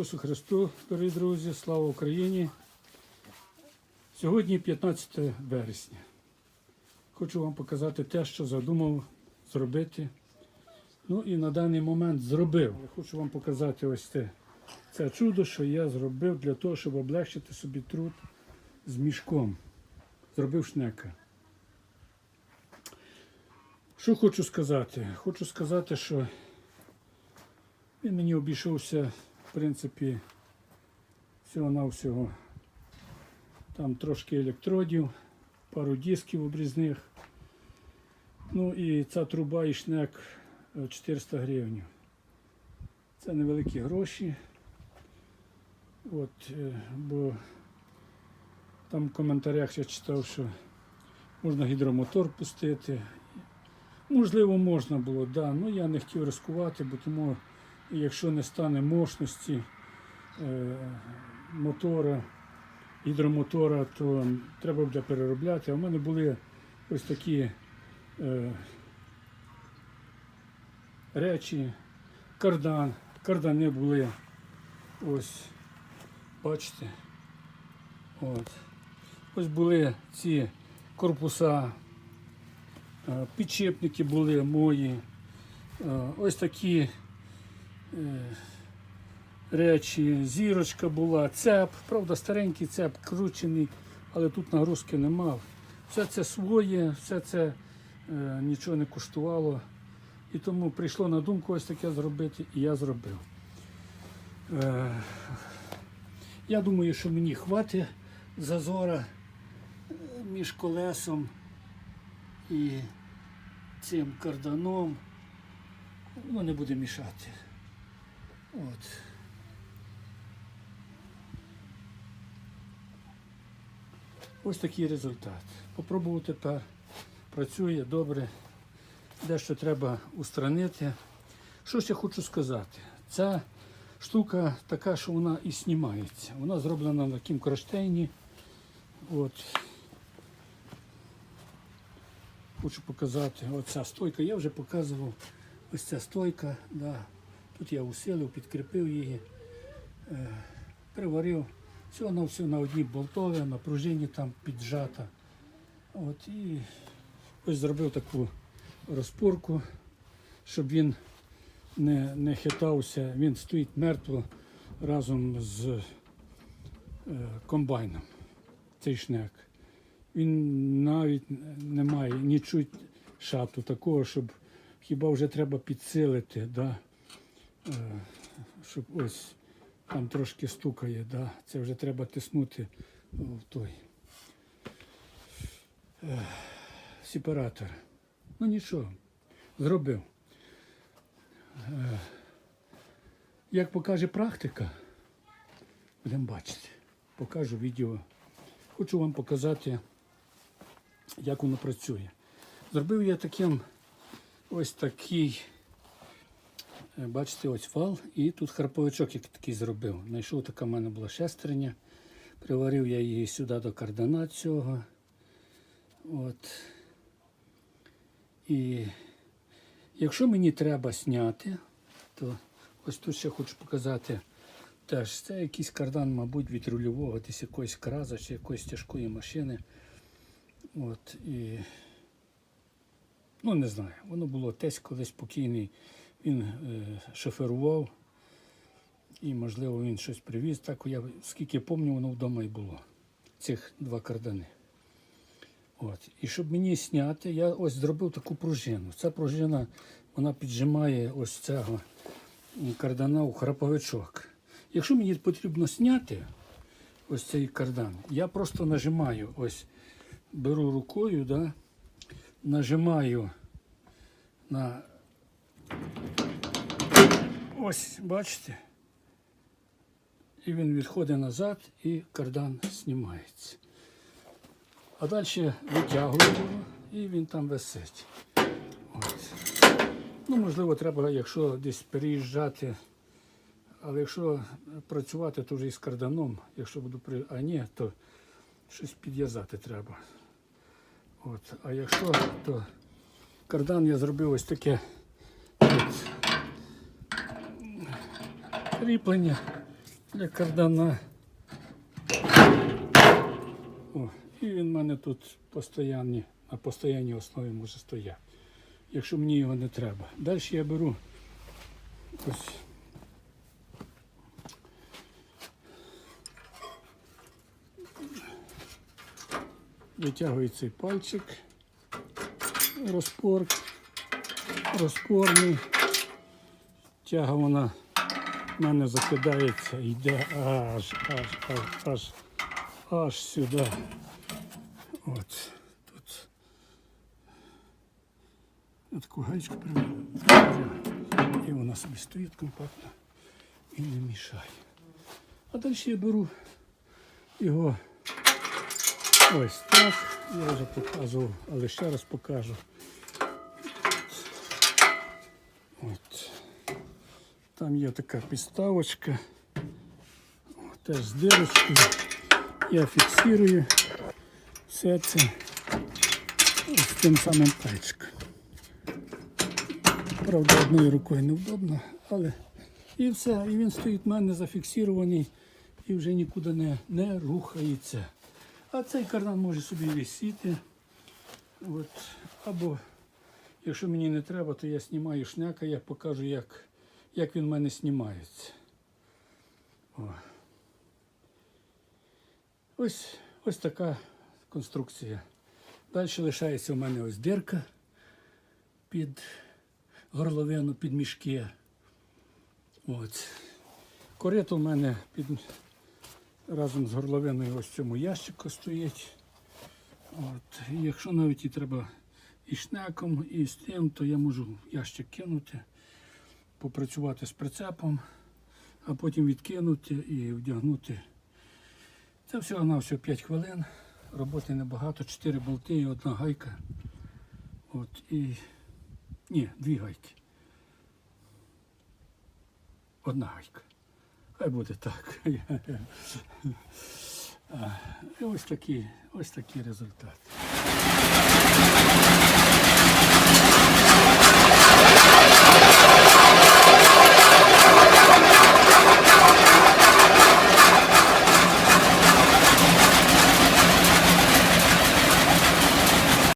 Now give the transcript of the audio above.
Ісусу Христу, дорогі друзі, слава Україні. Сьогодні 15 вересня. Хочу вам показати те, що задумав зробити. Ну і на даний момент зробив. Я хочу вам показати ось це, це чудо, що я зробив для того, щоб облегчити собі труд з мішком. Зробив шнека. Що хочу сказати? Хочу сказати, що він мені обійшовся, в принципі, всього-навсього. Там трошки електродів, пару дисків обрізних. Ну і ця труба і шнек е, 400 гривень. Це невеликі гроші. От, е, бо там в коментарях я читав, що можна гідромотор пустити. Можливо, можна було, да. Ну я не хотів ризикувати, бо тому якщо не стане мощності е, мотора, гідромотора, то треба буде переробляти. А в мене були ось такі е, речі, кардан. Кардани були. Ось, бачите. От. Ось були ці корпуса, е, підчепники були мої. Ось такі речі, зірочка була, цеп, правда, старенький цеп, кручений, але тут нагрузки не мав. Все це своє, все це е, нічого не коштувало. І тому прийшло на думку ось таке зробити, і я зробив. Е, я думаю, що мені хватить зазора е, між колесом і цим карданом. Воно не буде мішати. От. Ось такий результат. Попробував тепер. Працює добре. Дещо треба устранити. Що ще хочу сказати? Ця штука така, що вона і знімається. Вона зроблена на такому кронштейні. От. Хочу показати. Оця стойка. Я вже показував. Ось ця стойка. Да. Тут я усилив, підкріпив її, е, приварив. Все на все на одній болтові, на пружині там піджата. От, і ось зробив таку розпорку, щоб він не, не хитався. Він стоїть мертво разом з е, комбайном. Цей шнек. Він навіть не має нічуть шату такого, щоб хіба вже треба підсилити, да? Е, щоб ось там трошки стукає, да? це вже треба тиснути в той е, сепаратор. Ну нічого, зробив. Е, Як покаже практика, будемо бачити. Покажу відео. Хочу вам показати, як воно працює. Зробив я таким ось такий, бачите, ось вал, і тут харповичок як такий зробив. Знайшов така в мене була шестерня. Приварив я її сюди до кардана цього. От. І якщо мені треба зняти, то ось тут ще хочу показати теж. Це якийсь кардан, мабуть, від рульового, десь якоїсь краза чи якоїсь тяжкої машини. От, і, ну, не знаю, воно було десь колись спокійний. Він е, шоферував і, можливо, він щось привіз. Так я скільки пам'ятаю, воно вдома і було. Цих два кардани. От. І щоб мені зняти, я ось зробив таку пружину. Ця пружина вона піджимає ось цього кардана у храповичок. Якщо мені потрібно зняти ось цей кардан, я просто нажимаю, ось беру рукою, да, нажимаю на ось, бачите, і він відходить назад і кардан знімається. А далі витягую його і він там висить. От. Ну, можливо, треба, якщо десь переїжджати. Але якщо працювати, то вже із карданом, якщо буду при. А ні, то щось підв'язати треба. От. А якщо, то кардан я зробив ось таке тут кріплення для кардана. О, і він в мене тут постоянні, на постійній основі може стояти. Якщо мені його не треба. Далі я беру ось. Витягую цей пальчик, розпор, розпорний. Тяга вона в мене закидається, йде аж, аж, аж, аж, аж сюди. От тут. Я таку гаечку приведу. І вона собі стоїть компактно і не мішає. А далі я беру його ось так. Я вже показував, але ще раз покажу. От. Там є така підставочка. Теж з дирочкою. Я фіксую все це ось тим самим пальчиком. Правда, одною рукою невдобно, але і все. І він стоїть в мене зафіксований і вже нікуди не, не рухається. А цей кардан може собі висіти. От. Або якщо мені не треба, то я знімаю шняка, я покажу, як, як він в мене знімається. О. Ось, ось така конструкція. Далі лишається у мене ось дирка під горловину, під мішки. От. Корито у мене під, разом з горловиною ось цьому ящику стоїть. От. І якщо навіть і треба і шнеком, і з тим, то я можу ящик кинути, попрацювати з прицепом, а потім відкинути і вдягнути. Це всього на всього 5 хвилин. Роботи небагато, 4 болти і одна гайка. От, і... Ні, дві гайки. Одна гайка. Хай буде так. І ось такий, ось такий результат.